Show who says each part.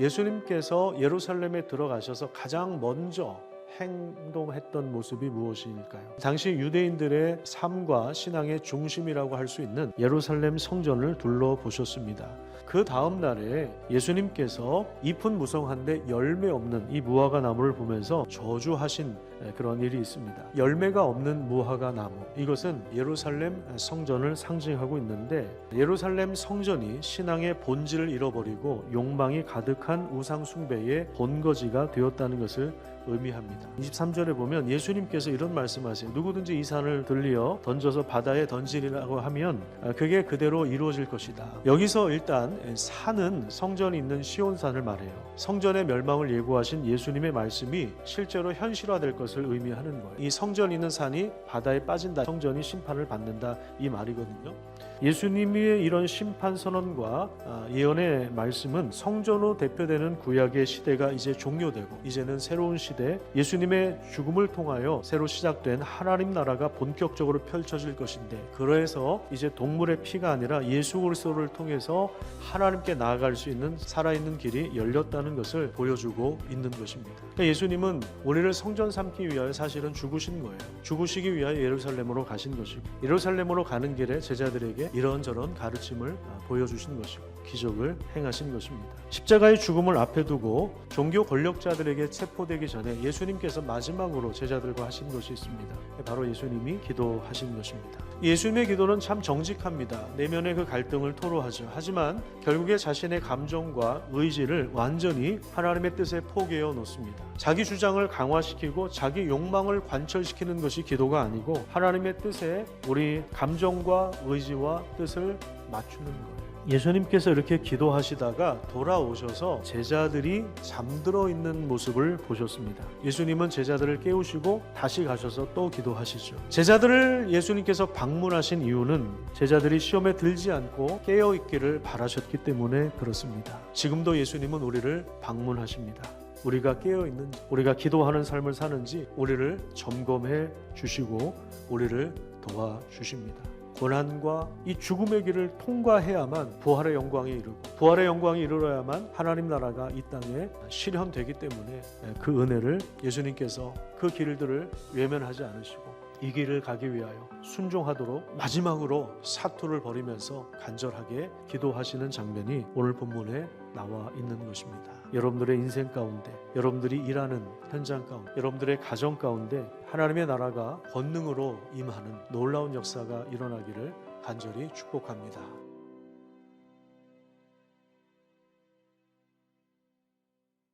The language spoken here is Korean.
Speaker 1: 예수님께서 예루살렘에 들어가셔서 가장 먼저 행동했던 모습이 무엇일까요? 당시 유대인들의 삶과 신앙의 중심이라고 할 수 있는 예루살렘 성전을 둘러보셨습니다. 그 다음 날에 예수님께서 잎은 무성한데 열매 없는 이 무화과 나무를 보면서 저주하신 그런 일이 있습니다. 열매가 없는 무화과 나무 이것은 예루살렘 성전을 상징하고 있는데 예루살렘 성전이 신앙의 본질을 잃어버리고 욕망이 가득한 우상 숭배의 본거지가 되었다는 것을 의미합니다. 23절에 보면 예수님께서 이런 말씀하세요. 누구든지 이 산을 들리어 던져서 바다에 던지리라고 하면 그게 그대로 이루어질 것이다. 여기서 일단 산은 성전이 있는 시온산을 말해요. 성전의 멸망을 예고하신 예수님의 말씀이 실제로 현실화될 것을 의미하는 거예요. 이 성전 있는 산이 바다에 빠진다. 성전이 심판을 받는다. 이 말이거든요. 예수님의 이런 심판 선언과 아, 예언의 말씀은 성전으로 대표되는 구약의 시대가 이제 종료되고 이제는 새로운 시대 예수님의 죽음을 통하여 새로 시작된 하나님 나라가 본격적으로 펼쳐질 것인데 그래서 이제 동물의 피가 아니라 예수 그리스도를 통해서 하나님께 나아갈 수 있는 살아있는 길이 열렸다는 것을 보여주고 있는 것입니다. 그러니까 예수님은 우리를 성전 삼기 위하여 사실은 죽으신 거예요. 죽으시기 위하여 예루살렘으로 가신 것이고 예루살렘으로 가는 길에 제자들에게 이런저런 가르침을 아, 보여주신 것이고 기적을 행하신 것입니다. 십자가의 죽음을 앞에 두고 종교 권력자들에게 체포되기 전에 예수님께서 마지막으로 제자들과 하신 것이 있습니다. 바로 예수님이 기도하신 것입니다. 예수님의 기도는 참 정직합니다. 내면의 그 갈등을 토로하죠. 하지만 결국에 자신의 감정과 의지를 완전히 하나님의 뜻에 포기해 놓습니다. 자기 주장을 강화시키고 자기 욕망을 관철시키는 것이 기도가 아니고 하나님의 뜻에 우리 감정과 의지와 뜻을 맞추는 거예요. 예수님께서 이렇게 기도하시다가 돌아오셔서 제자들이 잠들어 있는 모습을 보셨습니다. 예수님은 제자들을 깨우시고 다시 가셔서 또 기도하시죠. 제자들을 예수님께서 방문하신 이유는 제자들이 시험에 들지 않고 깨어 있기를 바라셨기 때문에 그렇습니다. 지금도 예수님은 우리를 방문하십니다. 우리가 깨어 있는 우리가 기도하는 삶을 사는지 우리를 점검해 주시고 우리를 도와 주십니다. 고난과 이 죽음의 길을 통과해야만 부활의 영광에 이르고 부활의 영광에 이르러야만 하나님 나라가 이 땅에 실현되기 때문에 그 은혜를 예수님께서 그 길들을 외면하지 않으시고 이 길을 가기 위하여 순종하도록 마지막으로 사투를 벌이면서 간절하게 기도하시는 장면이 오늘 본문에 나와 있는 것입니다. 여러분들의 인생 가운데, 여러분들이 일하는 현장 가운데, 여러분들의 가정 가운데 하나님의 나라가 권능으로 임하는 놀라운 역사가 일어나기를 간절히 축복합니다.